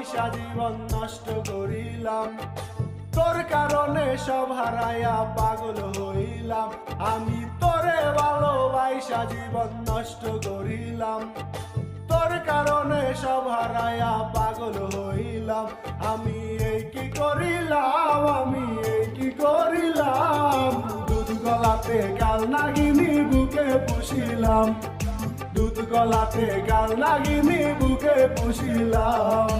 ভালোবাসা জীবন নষ্ট করিলাম। তোর কারণে সব হারাইয়া পাগল হইলাম। আমি তোরে ভালোবাসা জীবন নষ্ট করিলাম। তোর কারণে সব হারাইয়া পাগল হইলাম। আমি এই কি করিলাম? আমি এই কি করিলাম? দুধ গলাতে গাল নাগিনি বুকে পুষিলাম। দুধ গলাতে গাল নাগিনি বুকে পুষিলাম।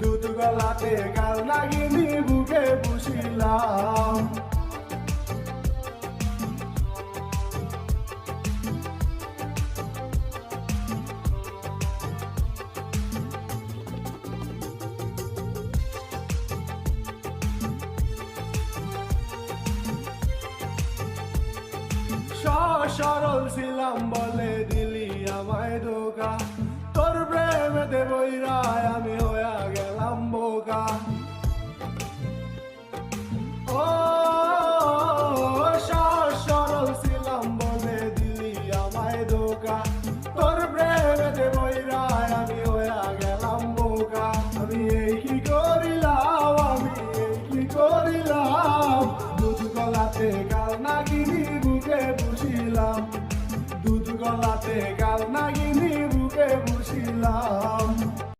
দুধ গলাতে গাল নাগিনি বুকে সহজ সরল ছিলাম বলে দিলি আমায় ধোকা। তোর প্রেমেতে বইরায় আমি হইয়া গেলাম বোকা। ও বলে আমি গেলাম কি কি নাগিনি বুকে বুঝিলাম দুধ গলাতে গাল নাগিনি বুঝে বুঝিলাম